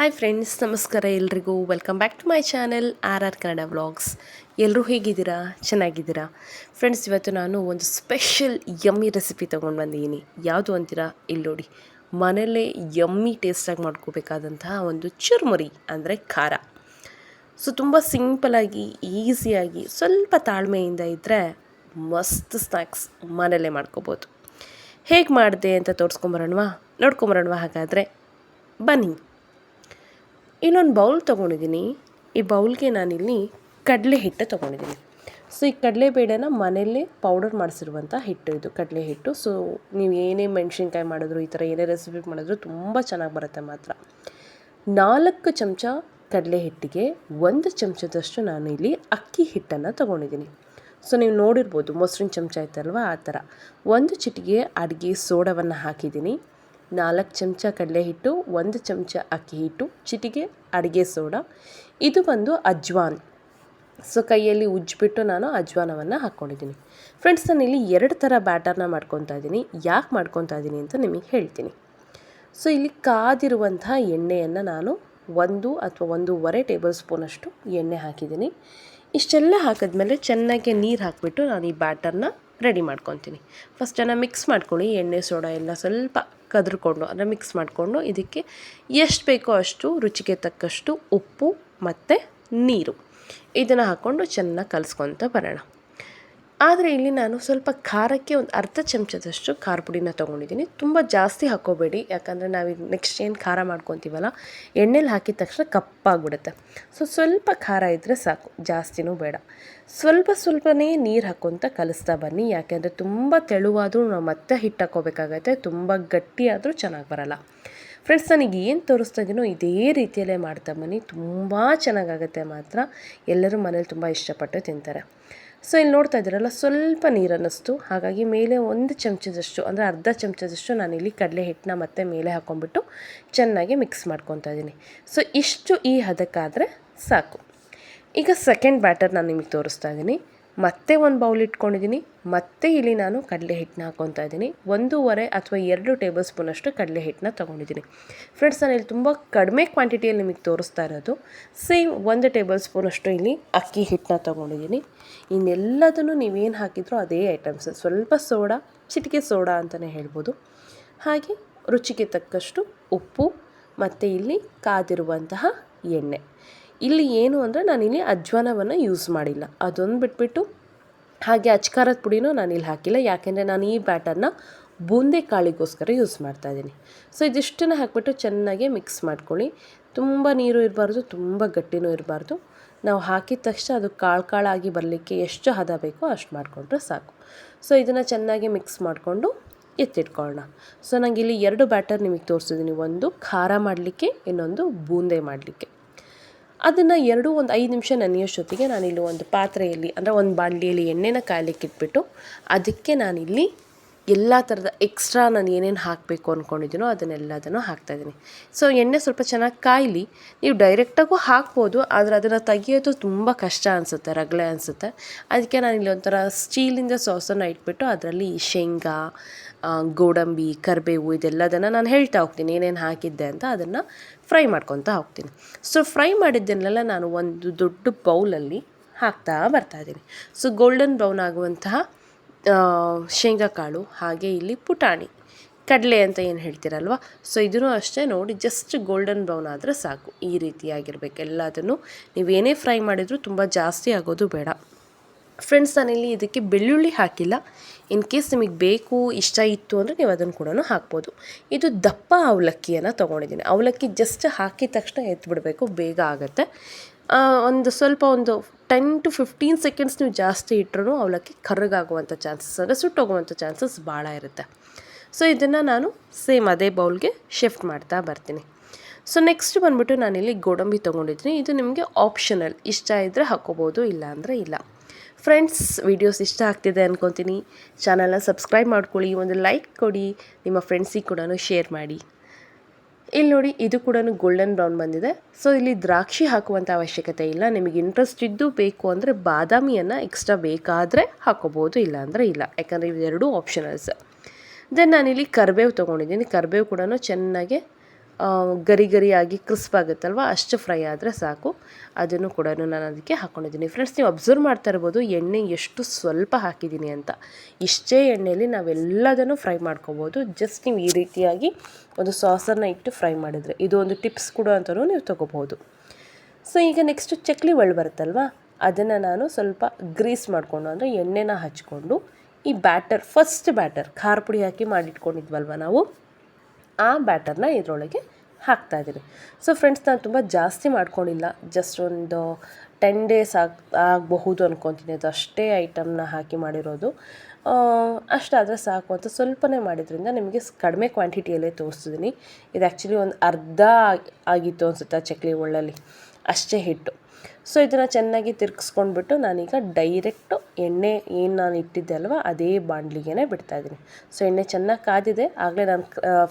Hi friends ನಮಸ್ಕಾರ ಎಲ್ರಿಗೂ. Welcome back to my channel R R Kannada vlogs ಎಲ್ಲರೂ ಹೇಗಿದ್ದೀರಾ? ಚೆನ್ನಾಗಿದ್ದೀರಾ? ಫ್ರೆಂಡ್ಸ್ ಇವತ್ತು ನಾನು ಒಂದು ಸ್ಪೆಷಲ್ ಯಮ್ಮಿ ರೆಸಿಪಿ ತೊಗೊಂಡು ಬಂದಿದ್ದೀನಿ. ಯಾವುದು ಅಂತೀರಾ? ಇಲ್ಲಿ ನೋಡಿ. ಮನೆಯಲ್ಲೇ ಯಮ್ಮಿ ಟೇಸ್ಟಾಗಿ ಮಾಡ್ಕೋಬೇಕಾದಂತಹ ಒಂದು ಚುರುಮುರಿ, ಅಂದರೆ ಖಾರ. ಸೊ ತುಂಬ ಸಿಂಪಲಾಗಿ ಈಸಿಯಾಗಿ ಸ್ವಲ್ಪ ತಾಳ್ಮೆಯಿಂದ ಇದ್ದರೆ ಮಸ್ತ್ ಸ್ನ್ಯಾಕ್ಸ್ ಮನೆಯಲ್ಲೇ ಮಾಡ್ಕೋಬೋದು. ಹೇಗೆ ಮಾಡಿದೆ ಅಂತ ತೋರಿಸ್ಕೊಂಬರೋಣವಾ? ನೋಡ್ಕೊಂಬರೋಣವಾ ಹಾಗಾದರೆ. ಬನ್ನಿ. ಇಲ್ಲೊಂದು ಬೌಲ್ ತೊಗೊಂಡಿದ್ದೀನಿ. ಈ ಬೌಲ್ಗೆ ನಾನಿಲ್ಲಿ ಕಡಲೆ ಹಿಟ್ಟು ತೊಗೊಂಡಿದ್ದೀನಿ. ಸೊ ಈ ಕಡಲೆಬೇಳೆನ ಮನೆಯಲ್ಲೇ ಪೌಡರ್ ಮಾಡಿಸಿರುವಂಥ ಹಿಟ್ಟು ಇದು, ಕಡಲೆ ಹಿಟ್ಟು. ಸೊ ನೀವು ಏನೇ ಮೆಣಸಿನ್ಕಾಯಿ ಮಾಡಿದ್ರು, ಈ ಥರ ಏನೇ ರೆಸಿಪಿ ಮಾಡಿದ್ರು ತುಂಬ ಚೆನ್ನಾಗಿ ಬರುತ್ತೆ ಮಾತ್ರ. ನಾಲ್ಕು ಚಮಚ ಕಡಲೆ ಹಿಟ್ಟಿಗೆ ಒಂದು ಚಮಚದಷ್ಟು ನಾನು ಇಲ್ಲಿ ಅಕ್ಕಿ ಹಿಟ್ಟನ್ನು ತೊಗೊಂಡಿದ್ದೀನಿ. ಸೊ ನೀವು ನೋಡಿರ್ಬೋದು ಮೊಸರಿನ ಚಮಚ ಇತ್ತಲ್ವ ಆ ಥರ. ಒಂದು ಚಿಟಿಗೆ ಅಡುಗೆ ಸೋಡವನ್ನು ಹಾಕಿದ್ದೀನಿ. ನಾಲ್ಕು ಚಮಚ ಕಡಲೆ ಹಿಟ್ಟು ಒಂದು ಚಮಚ ಅಕ್ಕಿ ಹಿಟ್ಟು ಚಿಟಿಗೆ ಅಡುಗೆ ಸೋಡಾ. ಇದು ಬಂದು ಅಜ್ವಾನ್. ಸೊ, ಕೈಯಲ್ಲಿ ಉಜ್ಜಿಬಿಟ್ಟು ನಾನು ಅಜ್ವಾನವನ್ನು ಹಾಕ್ಕೊಂಡಿದ್ದೀನಿ ಫ್ರೆಂಡ್ಸ್ ನಾನು ಇಲ್ಲಿ ಎರಡು ಥರ ಬ್ಯಾಟರ್ನ ಮಾಡ್ಕೊತಾ ಇದ್ದೀನಿ. ಯಾಕೆ ಮಾಡ್ಕೊತಾ ಇದ್ದೀನಿ ಅಂತ ನಿಮಗೆ ಹೇಳ್ತೀನಿ. ಸೊ ಇಲ್ಲಿ ಕಾದಿರುವಂಥ ಎಣ್ಣೆಯನ್ನು ನಾನು ಒಂದು ಅಥವಾ ಒಂದೂವರೆ ಟೇಬಲ್ ಸ್ಪೂನಷ್ಟು ಎಣ್ಣೆ ಹಾಕಿದ್ದೀನಿ. ಇಷ್ಟೆಲ್ಲ ಹಾಕಿದ್ಮೇಲೆ ಚೆನ್ನಾಗಿ ನೀರು ಹಾಕಿಬಿಟ್ಟು ನಾನು ಈ ಬ್ಯಾಟರ್ನ ರೆಡಿ ಮಾಡ್ಕೊತೀನಿ. ಫಸ್ಟ್ ಮಿಕ್ಸ್ ಮಾಡ್ಕೊಳ್ಳಿ. ಎಣ್ಣೆ, ಸೋಡಾ ಎಲ್ಲ ಸ್ವಲ್ಪ ಕದ್ರಿಕೊಂಡು ಅಂದರೆ ಮಿಕ್ಸ್ ಮಾಡಿಕೊಂಡು ಇದಕ್ಕೆ ಎಷ್ಟು ಬೇಕೋ ಅಷ್ಟು ರುಚಿಗೆ ತಕ್ಕಷ್ಟು ಉಪ್ಪು ಮತ್ತು ನೀರು. ಇದನ್ನು ಹಾಕ್ಕೊಂಡು ಚೆನ್ನಾಗಿ ಕಲಿಸ್ಕೊತ ಬರೋಣ. ಆದರೆ ಇಲ್ಲಿ ನಾನು ಸ್ವಲ್ಪ ಖಾರಕ್ಕೆ ಒಂದು ಅರ್ಧ ಚಮಚದಷ್ಟು ಖಾರ ಪುಡಿನ ತೊಗೊಂಡಿದ್ದೀನಿ. ತುಂಬ ಜಾಸ್ತಿ ಹಾಕೋಬೇಡಿ. ಯಾಕಂದರೆ ನಾವು ನೆಕ್ಸ್ಟ್ ಏನು ಖಾರ ಮಾಡ್ಕೊತೀವಲ್ಲ, ಎಣ್ಣೆಲಿ ಹಾಕಿದ ತಕ್ಷಣ ಕಪ್ಪಾಗ್ಬಿಡುತ್ತೆ. ಸೊ ಸ್ವಲ್ಪ ಖಾರ ಇದ್ದರೆ ಸಾಕು. ಜಾಸ್ತಿನೂ ಬೇಡ. ಸ್ವಲ್ಪ ಸ್ವಲ್ಪನೇ ನೀರು ಹಾಕ್ಕೊತ ಕಲಿಸ್ತಾ ಬನ್ನಿ. ಯಾಕೆಂದರೆ ತುಂಬ ತೆಳುವಾದರೂ ನಾವು ಮತ್ತೆ ಹಿಟ್ಟು ಹಾಕೋಬೇಕಾಗತ್ತೆ. ತುಂಬ ಗಟ್ಟಿಯಾದರೂ ಚೆನ್ನಾಗಿ ಬರಲ್ಲ. ಫ್ರೆಂಡ್ಸ್ ನನಗೆ ಏನು ತೋರಿಸ್ತಾ ಇದ್ದೀನೋ ಇದೇ ರೀತಿಯಲ್ಲೇ ಮಾಡ್ತಾ ಬನ್ನಿ. ತುಂಬ ಚೆನ್ನಾಗಾಗುತ್ತೆ ಮಾತ್ರ. ಎಲ್ಲರೂ ಮನೇಲಿ ತುಂಬ ಇಷ್ಟಪಟ್ಟು ತಿಂತಾರೆ. ಸೊ ಇಲ್ಲಿ ನೋಡ್ತಾ ಇದ್ದೀರಲ್ಲ, ಸ್ವಲ್ಪ ನೀರು ಅನ್ನಿಸ್ತು ಹಾಗಾಗಿ ಮೇಲೆ ಒಂದು ಚಮಚದಷ್ಟು, ಅಂದರೆ ಅರ್ಧ ಚಮಚದಷ್ಟು ನಾನಿಲ್ಲಿ ಕಡಲೆ ಹಿಟ್ಟನ್ನ ಮತ್ತೆ ಮೇಲೆ ಹಾಕ್ಕೊಂಡ್ಬಿಟ್ಟು ಚೆನ್ನಾಗಿ ಮಿಕ್ಸ್ ಮಾಡ್ಕೊತಾ ಇದ್ದೀನಿ. ಸೊ ಇಷ್ಟು ಈ ಹದಕ್ಕಾದರೆ ಸಾಕು. ಈಗ ಸೆಕೆಂಡ್ ಬ್ಯಾಟರ್ ನಾನು ನಿಮಗೆ ತೋರಿಸ್ತಾ ಇದ್ದೀನಿ. ಮತ್ತೆ ಒಂದು ಬೌಲ್ ಇಟ್ಕೊಂಡಿದ್ದೀನಿ ಮತ್ತೆ ಇಲ್ಲಿ ನಾನು ಕಡಲೆ ಹಿಟ್ಟನ್ನ ಹಾಕ್ಕೊತಾ ಇದ್ದೀನಿ. ಒಂದೂವರೆ ಅಥವಾ ಎರಡು ಟೇಬಲ್ ಸ್ಪೂನಷ್ಟು ಕಡಲೆ ಹಿಟ್ಟನ್ನ ತೊಗೊಂಡಿದ್ದೀನಿ ಫ್ರೆಂಡ್ಸ್ ನಾನು ಇಲ್ಲಿ ತುಂಬ ಕಡಿಮೆ ಕ್ವಾಂಟಿಟಿಯಲ್ಲಿ ನಿಮಗೆ ತೋರಿಸ್ತಾ ಇರೋದು. ಸೇಮ್ ಒಂದು ಟೇಬಲ್ ಸ್ಪೂನಷ್ಟು ಇಲ್ಲಿ ಅಕ್ಕಿ ಹಿಟ್ಟನ್ನ ತೊಗೊಂಡಿದ್ದೀನಿ ಇನ್ನೆಲ್ಲದನ್ನು ನೀವೇನು ಹಾಕಿದ್ರೂ ಅದೇ ಐಟಮ್ಸ್ ಸ್ವಲ್ಪ ಸೋಡಾ, ಚಿಟಿಕೆ ಸೋಡಾ ಅಂತಲೇ ಹೇಳ್ಬೋದು. ಹಾಗೆ ರುಚಿಗೆ ತಕ್ಕಷ್ಟು ಉಪ್ಪು, ಮತ್ತು ಇಲ್ಲಿ ಕಾದಿರುವಂತಹ ಎಣ್ಣೆ. ಇಲ್ಲಿ ಏನು ಅಂದರೆ ನಾನಿಲ್ಲಿ ಅಜ್ವಾನವನ್ನು ಯೂಸ್ ಮಾಡಿಲ್ಲ. ಅದೊಂದು ಬಿಟ್ಬಿಟ್ಟು ಹಾಗೆ ಅಚ್ಕಾರದ ಪುಡಿನೂ ನಾನಿಲ್ಲಿ ಹಾಕಿಲ್ಲ. ಯಾಕೆಂದರೆ ನಾನು ಈ ಬ್ಯಾಟರ್ನ ಬೂಂದೆ ಕಾಳಿಗೋಸ್ಕರ ಯೂಸ್ ಮಾಡ್ತಾಯಿದ್ದೀನಿ ಸೊ ಇದಿಷ್ಟನ್ನು ಹಾಕಿಬಿಟ್ಟು ಚೆನ್ನಾಗಿ ಮಿಕ್ಸ್ ಮಾಡ್ಕೊಳ್ಳಿ. ತುಂಬ ನೀರು ಇರಬಾರ್ದು, ತುಂಬ ಗಟ್ಟಿನೂ ಇರಬಾರ್ದು. ನಾವು ಹಾಕಿದ ತಕ್ಷಣ ಅದು ಕಾಳು ಕಾಳಾಗಿ ಬರಲಿಕ್ಕೆ ಎಷ್ಟು ಹದ ಬೇಕೋ ಅಷ್ಟು ಮಾಡಿಕೊಂಡ್ರೆ ಸಾಕು. ಸೊ ಇದನ್ನು ಚೆನ್ನಾಗಿ ಮಿಕ್ಸ್ ಮಾಡಿಕೊಂಡು ಎತ್ತಿಟ್ಕೊಳ್ಳೋಣ ಸೊ ನನಗೆ ಇಲ್ಲಿ ಎರಡು ಬ್ಯಾಟರ್ ನಿಮಗೆ ತೋರಿಸಿದ್ದೀನಿ ಒಂದು ಖಾರ ಮಾಡಲಿಕ್ಕೆ, ಇನ್ನೊಂದು ಬೂಂದೆ ಮಾಡಲಿಕ್ಕೆ. ಅದನ್ನು ಎರಡು ಒಂದು ಐದು ನಿಮಿಷ ನೆನೆಯೋಷ್ಟೊತ್ತಿಗೆ ನಾನಿಲ್ಲಿ ಒಂದು ಪಾತ್ರೆಯಲ್ಲಿ, ಅಂದರೆ ಒಂದು ಬಾಣಲಿಯಲ್ಲಿ ಎಣ್ಣೆನ ಕಾಯಲಿಕ್ಕಿಟ್ಬಿಟ್ಟು ಅದಕ್ಕೆ ನಾನಿಲ್ಲಿ ಎಲ್ಲ ಥರದ ಎಕ್ಸ್ಟ್ರಾ ನಾನು ಏನೇನು ಹಾಕಬೇಕು ಅಂದ್ಕೊಂಡಿದ್ದೀನೋ ಅದನ್ನೆಲ್ಲದನ್ನು ಹಾಕ್ತಾಯಿದ್ದೀನಿ ಸೊ ಎಣ್ಣೆ ಸ್ವಲ್ಪ ಚೆನ್ನಾಗಿ ಕಾಯಲಿ, ನೀವು ಡೈರೆಕ್ಟಾಗೂ ಹಾಕ್ಬೋದು, ಆದರೆ ಅದನ್ನು ತೆಗಿಯೋದು ತುಂಬ ಕಷ್ಟ ಅನಿಸುತ್ತೆ, ರಗಳೆ ಅನಿಸುತ್ತೆ. ಅದಕ್ಕೆ ನಾನು ಇಲ್ಲಿ ಒಂಥರ ಸ್ಟೀಲಿಂದ ಸಾಸನ್ನು ಇಟ್ಬಿಟ್ಟು ಅದರಲ್ಲಿ ಶೇಂಗಾ ಗೋಡಂಬಿ, ಕರಿಬೇವು ಇದೆಲ್ಲದನ್ನು ನಾನು ಹೇಳ್ತಾ ಹೋಗ್ತೀನಿ, ಏನೇನು ಹಾಕಿದ್ದೆ ಅಂತ ಅದನ್ನು ಫ್ರೈ ಮಾಡ್ಕೊತಾ ಹೋಗ್ತೀನಿ. ಸೊ ಫ್ರೈ ಮಾಡಿದ್ದನ್ನೆಲ್ಲ ನಾನು ಒಂದು ದೊಡ್ಡ ಬೌಲಲ್ಲಿ ಹಾಕ್ತಾ ಬರ್ತಾಯಿದ್ದೀನಿ ಸೊ ಗೋಲ್ಡನ್ ಬ್ರೌನ್ ಆಗುವಂತಹ ಶೇಂಗಾ ಕಾಳು ಹಾಗೆ ಇಲ್ಲಿ ಪುಟಾಣಿ. ಕಡಲೆ ಅಂತ ಏನು ಹೇಳ್ತೀರಲ್ವ? ಸೊ ಇದನ್ನು ಅಷ್ಟೇ ನೋಡಿ ಜಸ್ಟ್ ಗೋಲ್ಡನ್ ಬ್ರೌನ್ ಆದರೆ ಸಾಕು. ಈ ರೀತಿಯಾಗಿರ್ಬೇಕು ಎಲ್ಲದನ್ನು. ನೀವೇನೇ ಫ್ರೈ ಮಾಡಿದರೂ ತುಂಬ ಜಾಸ್ತಿ ಆಗೋದು ಬೇಡ. ಫ್ರೆಂಡ್ಸ್ ನಾನಿಲ್ಲಿ ಇದಕ್ಕೆ ಬೆಳ್ಳುಳ್ಳಿ ಹಾಕಿಲ್ಲ. ಇನ್ ಕೇಸ್ ನಿಮಗೆ ಬೇಕು, ಇಷ್ಟ ಇತ್ತು ಅಂದರೆ ನೀವು ಅದನ್ನು ಕೂಡ ಹಾಕ್ಬೋದು. ಇದು ದಪ್ಪ ಅವಲಕ್ಕಿಯನ್ನು ತೊಗೊಂಡಿದ್ದೀನಿ. ಅವಲಕ್ಕಿ ಜಸ್ಟ್ ಹಾಕಿದ ತಕ್ಷಣ ಎತ್ಬಿಡಬೇಕು, ಬೇಗ ಆಗುತ್ತೆ. ಒಂದು ಸ್ವಲ್ಪ ಒಂದು ಟೆನ್ ಟು ಫಿಫ್ಟೀನ್ ಸೆಕೆಂಡ್ಸ್ ನೀವು ಜಾಸ್ತಿ ಇಟ್ಟರು ಅವಲಕ್ಕಿ ಕರ್ರಗಾಗುವಂಥ ಚಾನ್ಸಸ್ ಅಂದರೆ ಸುಟ್ಟೋಗುವಂಥ ಚಾನ್ಸಸ್ ಭಾಳ ಇರುತ್ತೆ. ಸೊ ಇದನ್ನು ನಾನು ಸೇಮ್ ಅದೇ ಬೌಲ್ಗೆ ಶಿಫ್ಟ್ ಮಾಡ್ತಾ ಬರ್ತೀನಿ. ಸೊ ನೆಕ್ಸ್ಟ್ ಬಂದ್ಬಿಟ್ಟು ನಾನಿಲ್ಲಿ ಗೋಡಂಬಿ ತೊಗೊಂಡಿದ್ದೀನಿ. ಇದು ನಿಮಗೆ ಆಪ್ಷನಲ್ ಇಷ್ಟ ಇದ್ದರೆ ಹಾಕ್ಕೋಬೋದು ಇಲ್ಲ ಅಂದರೆ ಇಲ್ಲ. ಫ್ರೆಂಡ್ಸ್ ವೀಡಿಯೋಸ್ ಇಷ್ಟ ಆಗ್ತಿದೆ ಅಂದ್ಕೊತೀನಿ ಚಾನಲ್ನ ಸಬ್ಸ್ಕ್ರೈಬ್ ಮಾಡ್ಕೊಳ್ಳಿ. ಒಂದು ಲೈಕ್ ಕೊಡಿ. ನಿಮ್ಮ ಫ್ರೆಂಡ್ಸಿಗೆ ಕೂಡ ಶೇರ್ ಮಾಡಿ. ಇಲ್ಲಿ ನೋಡಿ ಇದು ಕೂಡ ಗೋಲ್ಡನ್ ಬ್ರೌನ್ ಬಂದಿದೆ. ಸೊ ಇಲ್ಲಿ ದ್ರಾಕ್ಷಿ ಹಾಕುವಂಥ ಅವಶ್ಯಕತೆ ಇಲ್ಲ. ನಿಮಗೆ ಇಂಟ್ರೆಸ್ಟ್ ಇದ್ದು ಬೇಕು ಅಂದರೆ ಬಾದಾಮಿಯನ್ನು ಎಕ್ಸ್ಟ್ರಾ ಬೇಕಾದರೆ ಹಾಕೋಬೋದು ಇಲ್ಲ ಅಂದರೆ ಇಲ್ಲ. ಯಾಕಂದರೆ ಇವೆರಡೂ ಆಪ್ಷನಲ್ಸ್ ದೆನ್ ನಾನಿಲ್ಲಿ ಕರ್ಬೇವು ತೊಗೊಂಡಿದ್ದೀನಿ. ಕರ್ಬೇವು ಕೂಡ ಚೆನ್ನಾಗಿ ಗರಿ ಗರಿಯಾಗಿ ಕ್ರಿಸ್ಪ್ ಆಗುತ್ತಲ್ವ? ಅಷ್ಟು ಫ್ರೈ ಆದರೆ ಸಾಕು. ಅದನ್ನು ಕೂಡ ನಾನು ಅದಕ್ಕೆ ಹಾಕ್ಕೊಂಡಿದ್ದೀನಿ ಫ್ರೆಂಡ್ಸ್ ನೀವು ಅಬ್ಸರ್ವ್ ಮಾಡ್ತಾ ಇರ್ಬೋದು, ಎಣ್ಣೆ ಎಷ್ಟು ಸ್ವಲ್ಪ ಹಾಕಿದ್ದೀನಿ ಅಂತ. ಇಷ್ಟೇ ಎಣ್ಣೆಯಲ್ಲಿ ನಾವೆಲ್ಲದನ್ನು ಫ್ರೈ ಮಾಡ್ಕೋಬೋದು. ಜಸ್ಟ್ ನೀವು ಈ ರೀತಿಯಾಗಿ ಒಂದು ಸಾಸನ್ನು ಇಟ್ಟು ಫ್ರೈ ಮಾಡಿದರೆ. ಇದು ಒಂದು ಟಿಪ್ಸ್ ಕೂಡ ಅಂತಲೂ ನೀವು ತೊಗೋಬೋದು. ಸೊ ಈಗ ನೆಕ್ಸ್ಟು ಚಕ್ಲಿ ಒಳ್ಳೆ ಬರುತ್ತಲ್ವ? ಅದನ್ನು ನಾನು ಸ್ವಲ್ಪ ಗ್ರೀಸ್ ಮಾಡಿಕೊಂಡು, ಅಂದರೆ ಎಣ್ಣೆನ ಹಚ್ಕೊಂಡು, ಈ ಬ್ಯಾಟರ್ ಫಸ್ಟ್ ಬ್ಯಾಟರ್ ಖಾರ ಪುಡಿ ಹಾಕಿ ಮಾಡಿಟ್ಕೊಂಡಿದ್ವಲ್ವ ನಾವು? ಆ ಬ್ಯಾಟರ್ನ ಇದರೊಳಗೆ ಹಾಕ್ತಾ ಇದ್ದೀನಿ ಸೊ ಫ್ರೆಂಡ್ಸ್ ನಾನು ತುಂಬ ಜಾಸ್ತಿ ಮಾಡ್ಕೊಂಡಿಲ್ಲ. ಜಸ್ಟ್ ಒಂದು ಟೆನ್ ಡೇಸ್ ಆಗ, ಆಗಬಹುದು ಅಂದ್ಕೊತೀನಿ ಅದು ಅಷ್ಟೇ ಐಟಮ್ನ ಹಾಕಿ ಮಾಡಿರೋದು. ಅಷ್ಟಾದರೆ ಸಾಕು ಅಂತ ಸ್ವಲ್ಪನೇ ಮಾಡಿದ್ರಿಂದ ನಿಮಗೆ ಕಡಿಮೆ ಕ್ವಾಂಟಿಟಿಯಲ್ಲೇ ತೋರಿಸ್ತಿದ್ದೀನಿ ಇದು ಆ್ಯಕ್ಚುಲಿ ಒಂದು ಅರ್ಧ ಆಗ್- ಆಗಿತ್ತು ಅನಿಸುತ್ತೆ ಚಕ್ಲಿ ಒಳ್ಳಲ್ಲಿ. ಅಷ್ಟೇ ಹಿಟ್ಟು. ಸೊ, ಇದನ್ನು ಚೆನ್ನಾಗಿ ತಿರ್ಗಿಸ್ಕೊಂಡ್ಬಿಟ್ಟು ನಾನೀಗ ಡೈರೆಕ್ಟು ಎಣ್ಣೆ ಏನು ನಾನು ಇಟ್ಟಿದ್ದೆ ಅಲ್ವ, ಅದೇ ಬಾಂಡ್ಲಿಗೆನೇ ಬಿಡ್ತಾ ಇದ್ದೀನಿ ಸೊ, ಎಣ್ಣೆ ಚೆನ್ನಾಗಿ ಕಾದಿದೆ. ಆಗಲೇ ನಾನು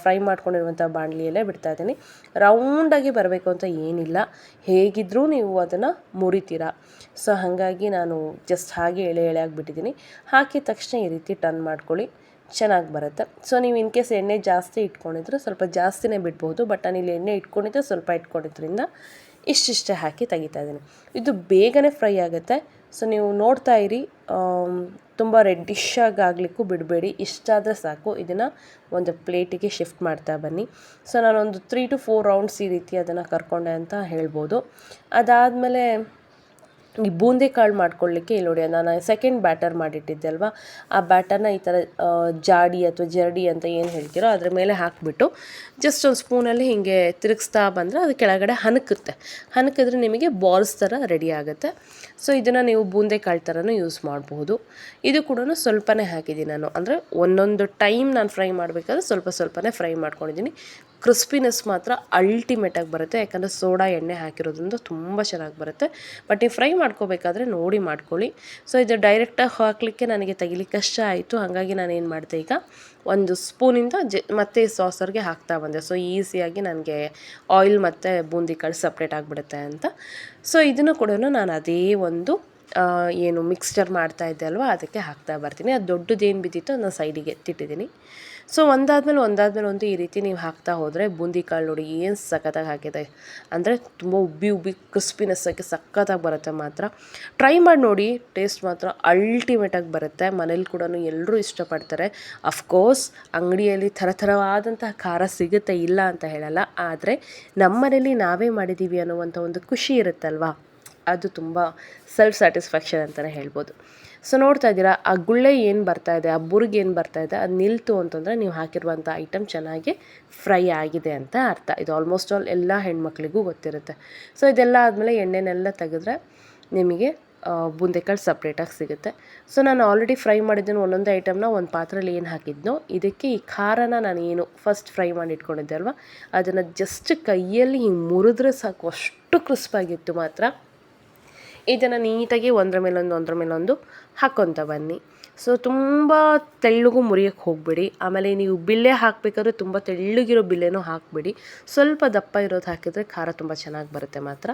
ಫ್ರೈ ಮಾಡ್ಕೊಂಡಿರುವಂಥ ಬಾಣಲಿಯಲ್ಲೇ ಬಿಡ್ತಾ ಇದ್ದೀನಿ ರೌಂಡಾಗಿ ಬರಬೇಕು ಅಂತ ಏನಿಲ್ಲ. ಹೇಗಿದ್ದರೂ ನೀವು ಅದನ್ನು ಮುರಿತೀರಾ. ಸೊ, ಹಾಗಾಗಿ ನಾನು ಜಸ್ಟ್ ಹಾಗೆ ಎಳೆ ಎಳೆ ಆಗಿಬಿಟ್ಟಿದ್ದೀನಿ ಹಾಕಿದ ತಕ್ಷಣ ಈ ರೀತಿ ಟರ್ನ್ ಮಾಡ್ಕೊಳ್ಳಿ. ಚೆನ್ನಾಗಿ ಬರುತ್ತೆ. ಸೊ, ನೀವು ಇನ್ ಕೇಸ್ ಎಣ್ಣೆ ಜಾಸ್ತಿ ಇಟ್ಕೊಂಡಿದ್ರೆ ಸ್ವಲ್ಪ ಜಾಸ್ತಿನೇ ಬಿಡ್ಬೋದು. ಬಟ್ ಇಲ್ಲಿ ಎಣ್ಣೆ ಇಟ್ಕೊಂಡಿದ್ದೆ ಸ್ವಲ್ಪ ಇಟ್ಕೊಂಡಿದ್ರಿಂದ ಇಷ್ಟಿಷ್ಟೇ ಹಾಕಿ ತೆಗಿತಾ ಇದ್ದೀನಿ. ಇದು ಬೇಗನೆ ಫ್ರೈ ಆಗುತ್ತೆ. ಸೊ, ನೀವು ನೋಡ್ತಾ ಇರಿ. ತುಂಬ ರೆಡ್ಡಿಶಾಗಿ ಆಗಲಿಕ್ಕೂ ಬಿಡಬೇಡಿ. ಇಷ್ಟಾದರೆ ಸಾಕು. ಇದನ್ನು ಒಂದು ಪ್ಲೇಟಿಗೆ ಶಿಫ್ಟ್ ಮಾಡ್ತಾ ಬನ್ನಿ. ಸೊ, ನಾನೊಂದು ತ್ರೀ ಟು ಫೋರ್ ರೌಂಡ್ಸ್ ಈ ರೀತಿ ಅದನ್ನು ಕರ್ಕೊಂಡೆ ಅಂತ ಹೇಳ್ಬೋದು. ಅದಾದಮೇಲೆ ಈ ಬೂಂದಿ ಕಾಳು ಮಾಡ್ಕೊಳ್ಳಿಕ್ಕೆ ಇಲ್ಲಿ ನೋಡಿ ನಾನು ಸೆಕೆಂಡ್ ಬ್ಯಾಟರ್ ಮಾಡಿಟ್ಟಿದ್ದೆ ಅಲ್ವಾ? ಆ ಬ್ಯಾಟರ್ನ ಈ ಥರ ಜಾಡಿ ಅಥವಾ ಜರಡಿ ಅಂತ ಏನು ಹೇಳ್ತೀರೋ ಅದ್ರ ಮೇಲೆ ಹಾಕಿಬಿಟ್ಟು ಜಸ್ಟ್ ಒಂದು ಸ್ಪೂನಲ್ಲಿ ಹೀಗೆ ತಿರುಗಿಸ್ತಾ ಬಂದರೆ ಅದು ಕೆಳಗಡೆ ಹನಕುತ್ತೆ ಹನಕಿದ್ರೆ ನಿಮಗೆ ಬಾಲ್ಸ್ ಥರ ರೆಡಿ ಆಗುತ್ತೆ. ಸೊ ಇದನ್ನು ನೀವು ಬೂಂದೆ ಕಾಳು ಥರನೂ ಯೂಸ್ ಮಾಡಬಹುದು ಇದು ಕೂಡ ಸ್ವಲ್ಪನೇ ಹಾಕಿದ್ದೀನಿ ನಾನು. ಅಂದರೆ ಒಂದೊಂದು ಟೈಮ್ ನಾನು ಫ್ರೈ ಮಾಡಬೇಕಾದ್ರೆ ಸ್ವಲ್ಪ ಸ್ವಲ್ಪನೇ ಫ್ರೈ ಮಾಡ್ಕೊಂಡಿದ್ದೀನಿ. ಕ್ರಿಸ್ಪಿನೆಸ್ ಮಾತ್ರ ಅಲ್ಟಿಮೇಟಾಗಿ ಬರುತ್ತೆ. ಯಾಕಂದರೆ ಸೋಡಾ ಎಣ್ಣೆ ಹಾಕಿರೋದ್ರಿಂದ ತುಂಬ ಚೆನ್ನಾಗಿ ಬರುತ್ತೆ. ಬಟ್ ನೀವು ಫ್ರೈ ಮಾಡ್ಕೋಬೇಕಾದ್ರೆ ನೋಡಿ ಮಾಡ್ಕೊಳ್ಳಿ. ಸೊ ಇದು ಡೈರೆಕ್ಟಾಗಿ ಹಾಕಲಿಕ್ಕೆ ನನಗೆ ತೆಗಿಲಿಕ್ಕೆ ಕಷ್ಟ ಆಯಿತು. ಹಾಗಾಗಿ ನಾನು ಏನು ಮಾಡಿದೆ ಈಗ, ಒಂದು ಸ್ಪೂನಿಂದ ಜ, ಮತ್ತೆ ಸಾಸರ್ಗೆ ಹಾಕ್ತಾ ಬಂದೆ. ಸೊ ಈಸಿಯಾಗಿ ನನಗೆ ಆಯಿಲ್ ಮತ್ತು ಬೂಂದಿ ಕಾಳು ಸಪ್ರೇಟ್ ಆಗಿಬಿಡುತ್ತೆ ಅಂತ. ಸೊ ಇದನ್ನು ಕೂಡ ನಾನು ಅದೇ ಒಂದು ಏನು ಮಿಕ್ಸ್ಚರ್ ಮಾಡ್ತಾ ಇದ್ದೆ ಅಲ್ವಾ, ಅದಕ್ಕೆ ಹಾಕ್ತಾ ಬರ್ತೀನಿ. ಅದು ದೊಡ್ಡದೇನು ಬಿದ್ದಿತ್ತು ಅದನ್ನ ಸೈಡಿಗೆ ಎತ್ತಿಟ್ಟಿದ್ದೀನಿ ಸೊ ಒಂದಾದಮೇಲೆ ಒಂದಾದಮೇಲೆ ಒಂದು ಈ ರೀತಿ ನೀವು ಹಾಕ್ತಾ ಹೋದರೆ ಬೂಂದಿ ಕಾಳು ನೋಡಿ ಏನು ಸಖತ್ತಾಗಿ ಹಾಕಿದೆ. ಅಂದರೆ ತುಂಬ ಉಬ್ಬಿ ಉಬ್ಬಿ ಕ್ರಿಸ್ಪಿನೆಸ್ ಆಗಿ ಸಖತ್ತಾಗಿ ಬರುತ್ತೆ ಮಾತ್ರ. ಟ್ರೈ ಮಾಡಿ ನೋಡಿ ಟೇಸ್ಟ್ ಮಾತ್ರ ಅಲ್ಟಿಮೇಟಾಗಿ ಬರುತ್ತೆ. ಮನೇಲಿ ಕೂಡ ಎಲ್ಲರೂ ಇಷ್ಟಪಡ್ತಾರೆ. ಅಫ್ಕೋರ್ಸ್ ಅಂಗಡಿಯಲ್ಲಿ ಥರ ಥರವಾದಂತಹ ಖಾರ ಸಿಗುತ್ತೆ, ಇಲ್ಲ ಅಂತ ಹೇಳಲ್ಲ. ಆದರೆ ನಮ್ಮ ಮನೇಲಿ ನಾವೇ ಮಾಡಿದ್ದೀವಿ ಅನ್ನುವಂಥ ಒಂದು ಖುಷಿ ಇರುತ್ತಲ್ವಾ? ಅದು ತುಂಬ ಸೆಲ್ಫ್ ಸ್ಯಾಟಿಸ್ಫ್ಯಾಕ್ಷನ್ ಅಂತಲೇ ಹೇಳ್ಬೋದು. ಸೊ ನೋಡ್ತಾ ಇದ್ದೀರಾ, ಆ ಗುಳ್ಳೆ ಏನು ಬರ್ತಾ ಇದೆ, ಆ ಬುರ್ಗ್ ಏನು ಬರ್ತಾ ಇದೆ, ಅದು ನಿಲ್ತು ಅಂತಂದರೆ ನೀವು ಹಾಕಿರುವಂಥ ಐಟಮ್ ಚೆನ್ನಾಗಿ ಫ್ರೈ ಆಗಿದೆ ಅಂತ ಅರ್ಥ. ಇದು ಆಲ್ಮೋಸ್ಟ್ ಆಲ್ ಎಲ್ಲ ಹೆಣ್ಮಕ್ಳಿಗೂ ಗೊತ್ತಿರುತ್ತೆ. ಸೊ ಇದೆಲ್ಲ ಆದಮೇಲೆ ಎಣ್ಣೆನೆಲ್ಲ ತೆಗೆದ್ರೆ ನಿಮಗೆ ಬೂಂದೆಕಾಳು ಸಪ್ರೇಟಾಗಿ ಸಿಗುತ್ತೆ. ಸೊ ನಾನು ಆಲ್ರೆಡಿ ಫ್ರೈ ಮಾಡಿದ್ದೇನೆ, ಒಂದೊಂದು ಐಟಮ್ನ ಒಂದು ಪಾತ್ರೆಯಲ್ಲಿ ಏನು ಹಾಕಿದ್ನೋ, ಇದಕ್ಕೆ ಈ ಖಾರನ ನಾನು ಏನು ಫಸ್ಟ್ ಫ್ರೈ ಮಾಡಿ ಇಟ್ಕೊಂಡಿದ್ದೆ ಅಲ್ವಾ, ಅದನ್ನು ಜಸ್ಟ್ ಕೈಯಲ್ಲಿ ಹಿಂಗೆ ಮುರಿದ್ರೆ ಸಾಕು, ಅಷ್ಟು ಕ್ರಿಸ್ಪಾಗಿತ್ತು ಮಾತ್ರ. ಇದನ್ನು ನೀಟಾಗಿ ಒಂದರ ಮೇಲೊಂದು ಒಂದರ ಮೇಲೊಂದು ಹಾಕ್ಕೊತ ಬನ್ನಿ. ಸೊ ತುಂಬ ತೆಳ್ಳಗೂ ಮುರಿಯೋಕ್ಕೆ ಹೋಗಬೇಡಿ. ಆಮೇಲೆ ನೀವು ಬಿಲ್ಲೆ ಹಾಕಬೇಕಾದ್ರೆ ತುಂಬ ತೆಳ್ಳಗಿರೋ ಬಿಲ್ಲೆನೂ ಹಾಕಬೇಡಿ. ಸ್ವಲ್ಪ ದಪ್ಪ ಇರೋದು ಹಾಕಿದರೆ ಖಾರ ತುಂಬ ಚೆನ್ನಾಗಿ ಬರುತ್ತೆ ಮಾತ್ರ.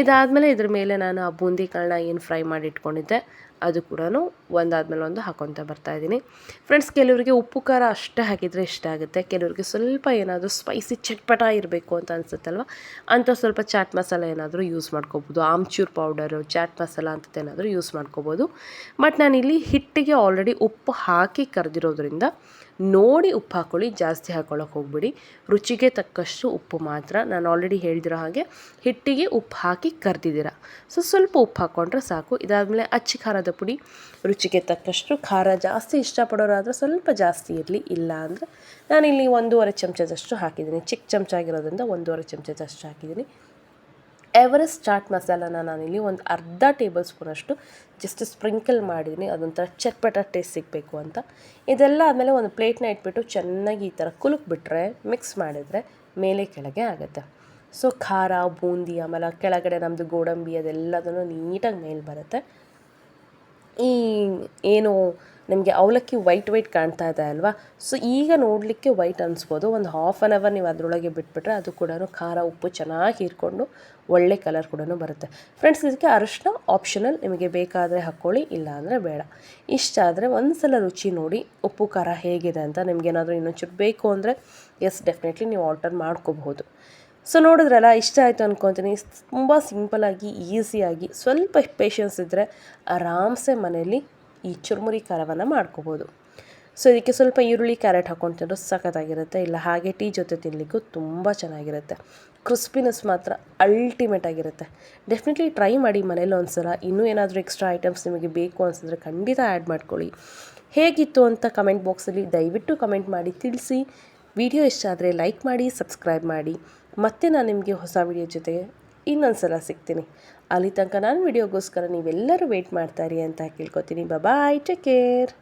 ಇದಾದಮೇಲೆ ಇದ್ರ ಮೇಲೆ ನಾನು ಆ ಬೂಂದಿ ಕಾಳನ್ನ ಏನು ಫ್ರೈ ಮಾಡಿ ಇಟ್ಕೊಂಡಿದ್ದೆ ಅದು ಕೂಡ ಒಂದಾದ್ಮೇಲೆ ಒಂದು ಹಾಕೊತ ಬರ್ತಾ ಇದ್ದೀನಿ. ಫ್ರೆಂಡ್ಸ್ ಕೆಲವರಿಗೆ ಉಪ್ಪು, ಖಾರ ಅಷ್ಟೇ ಹಾಕಿದರೆ ಇಷ್ಟ ಆಗುತ್ತೆ. ಕೆಲವರಿಗೆ ಸ್ವಲ್ಪ ಏನಾದರೂ ಸ್ಪೈಸಿ ಚಟ್ಪಟ ಇರಬೇಕು ಅಂತ ಅನಿಸುತ್ತಲ್ವ? ಅಂಥ ಸ್ವಲ್ಪ ಚಾಟ್ ಮಸಾಲ ಏನಾದರೂ ಯೂಸ್ ಮಾಡ್ಕೋಬೋದು. ಆಮ್ಚೂರ್ ಪೌಡರು ಚಾಟ್ ಮಸಾಲ ಅಂಥದ್ದೇನಾದರೂ ಯೂಸ್ ಮಾಡ್ಕೋಬೋದು. ಬಟ್ ನಾನಿಲ್ಲಿ ಹಿಟ್ಟಿಗೆ ಆಲ್ರೆಡಿ ಉಪ್ಪು ಹಾಕಿ ಕರೆದಿರೋದ್ರಿಂದ ನೋಡಿ ಉಪ್ಪು ಹಾಕ್ಕೊಳ್ಳಿ ಜಾಸ್ತಿ ಹಾಕ್ಕೊಳ್ಳೋಕೆ ಹೋಗ್ಬಿಡಿ. ರುಚಿಗೆ ತಕ್ಕಷ್ಟು ಉಪ್ಪು ಮಾತ್ರ. ನಾನು ಆಲ್ರೆಡಿ ಹೇಳಿದಿರೋ ಹಾಗೆ ಹಿಟ್ಟಿಗೆ ಉಪ್ಪು ಹಾಕಿ ಕರೆದಿದ್ದೀರ. ಸೊ ಸ್ವಲ್ಪ ಉಪ್ಪು ಹಾಕ್ಕೊಂಡ್ರೆ ಸಾಕು. ಇದಾದಮೇಲೆ ಅಚ್ಚಿ ಖಾರದ ಪುಡಿ. ರುಚಿಗೆ ತಕ್ಕಷ್ಟು ಖಾರ. ಜಾಸ್ತಿ ಇಷ್ಟಪಡೋರಾದರೆ ಸ್ವಲ್ಪ ಜಾಸ್ತಿ ಇರಲಿ. ಇಲ್ಲ ಅಂದರೆ ನಾನಿಲ್ಲಿ ಒಂದೂವರೆ ಚಮಚದಷ್ಟು ಹಾಕಿದ್ದೀನಿ. ಚಿಕ್ಕ ಚಮಚ ಆಗಿರೋದ್ರಿಂದ ಒಂದೂವರೆ ಚಮಚದಷ್ಟು ಹಾಕಿದ್ದೀನಿ. ಎವರೆಸ್ಟ್ ಚಾಟ್ ಮಸಾಲಾನ ನಾನಿಲ್ಲಿ ಒಂದು ಅರ್ಧ ಟೇಬಲ್ ಸ್ಪೂನಷ್ಟು ಜಸ್ಟ್ ಸ್ಪ್ರಿಂಕಲ್ ಮಾಡಿದ್ದೀನಿ ಅದೊಂಥರ ಚಟ್ಪಟ ಟೇಸ್ಟ್ ಸಿಗಬೇಕು ಅಂತ. ಇದೆಲ್ಲ ಆದಮೇಲೆ ಒಂದು ಪ್ಲೇಟ್ನ ಇಟ್ಬಿಟ್ಟು ಚೆನ್ನಾಗಿ ಈ ಥರ ಕುಲುಕ್ಬಿಟ್ರೆ ಮಿಕ್ಸ್ ಮಾಡಿದರೆ ಮೇಲೆ ಕೆಳಗೆ ಆಗುತ್ತೆ. ಸೊ ಖಾರ, ಬೂಂದಿ, ಆಮೇಲೆ ಕೆಳಗಡೆ ನಮ್ಮದು ಗೋಡಂಬಿ ಅದೆಲ್ಲದನ್ನು ನೀಟಾಗಿ ಮೇಲೆ ಬರುತ್ತೆ. ಈ ಏನು ನಿಮಗೆ ಅವಲಕ್ಕಿ ವೈಟ್ ವೈಟ್ ಕಾಣ್ತಾ ಇದೆ ಅಲ್ವಾ? ಸೊ ಈಗ ನೋಡಲಿಕ್ಕೆ ವೈಟ್ ಅನಿಸ್ಬೋದು. ಒಂದು ಹಾಫ್ ಆನ್ ಅವರ್ ನೀವು ಅದರೊಳಗೆ ಬಿಟ್ಬಿಟ್ರೆ ಅದು ಕೂಡ ಖಾರ, ಉಪ್ಪು ಚೆನ್ನಾಗಿ ಹೀರ್ಕೊಂಡು ಒಳ್ಳೆ ಕಲರ್ ಕೂಡ ಬರುತ್ತೆ. ಫ್ರೆಂಡ್ಸ್ ಇದಕ್ಕೆ ಅರಿಶಿನ ಆಪ್ಷನಲ್ ನಿಮಗೆ ಬೇಕಾದರೆ ಹಾಕ್ಕೊಳ್ಳಿ ಇಲ್ಲ ಅಂದರೆ ಬೇಡ. ಇಷ್ಟ ಆದರೆ ಒಂದು ಸಲ ರುಚಿ ನೋಡಿ, ಉಪ್ಪು, ಖಾರ ಹೇಗಿದೆ ಅಂತ ನಿಮಗೇನಾದರೂ ಇನ್ನೊಂಚೂರು ಬೇಕು ಅಂದರೆ ಎಸ್ ಡೆಫಿನೆಟ್ಲಿ ನೀವು ಆರ್ಡರ್ ಮಾಡ್ಕೋಬಹುದು. ಸೊ ನೋಡಿದ್ರಲ್ಲ, ಇಷ್ಟ ಆಯಿತು ಅಂದ್ಕೊತೀನಿ ತುಂಬ ಸಿಂಪಲಾಗಿ ಈಸಿಯಾಗಿ ಸ್ವಲ್ಪ ಪೇಷನ್ಸ್ ಇದ್ದರೆ ಆರಾಮ್ಸೆ ಮನೆಯಲ್ಲಿ ಈ ಚುರುಮುರಿ ಖಾರವನ್ನು ಮಾಡ್ಕೋಬೋದು. ಸೊ ಇದಕ್ಕೆ ಸ್ವಲ್ಪ ಈರುಳ್ಳಿ, ಕ್ಯಾರೆಟ್ ಹಾಕೊಂಡು ತಿಂದರೆ ಸಖತ್ತಾಗಿರುತ್ತೆ. ಇಲ್ಲ, ಹಾಗೆ ಟೀ ಜೊತೆ ತಿನ್ನಲಿಕ್ಕೂ ತುಂಬ ಚೆನ್ನಾಗಿರುತ್ತೆ. ಕ್ರಿಸ್ಪಿನೆಸ್ ಮಾತ್ರ ಅಲ್ಟಿಮೇಟ್ ಆಗಿರುತ್ತೆ. ಡೆಫಿನೆಟ್ಲಿ ಟ್ರೈ ಮಾಡಿ ಮನೇಲಿ ಒಂದು ಸಲ ಇನ್ನೂ ಏನಾದರೂ ಎಕ್ಸ್ಟ್ರಾ ಐಟಮ್ಸ್ ನಿಮಗೆ ಬೇಕು ಅನಿಸಿದ್ರೆ ಖಂಡಿತ ಆ್ಯಡ್ ಮಾಡ್ಕೊಳ್ಳಿ. ಹೇಗಿತ್ತು ಅಂತ ಕಮೆಂಟ್ ಬಾಕ್ಸಲ್ಲಿ ದಯವಿಟ್ಟು ಕಮೆಂಟ್ ಮಾಡಿ, ತಿಳಿಸಿ. ವಿಡಿಯೋ ಇಷ್ಟ ಆದರೆ ಲೈಕ್ ಮಾಡಿ ಸಬ್ಸ್ಕ್ರೈಬ್ ಮಾಡಿ. ಮತ್ತೆ ನಾನು ನಿಮಗೆ ಹೊಸ ವಿಡಿಯೋ ಜೊತೆಗೆ ಇನ್ನೊಂದು ಸಲ ಸಿಗ್ತೀನಿ. ಅಲ್ಲಿ ತನಕ ನಾನು ವಿಡಿಯೋಗೋಸ್ಕರ ನೀವೆಲ್ಲರೂ ವೆಯ್ಟ್ ಮಾಡ್ತಾರಿ ಅಂತ ಕೇಳ್ಕೊತೀನಿ. Bye take care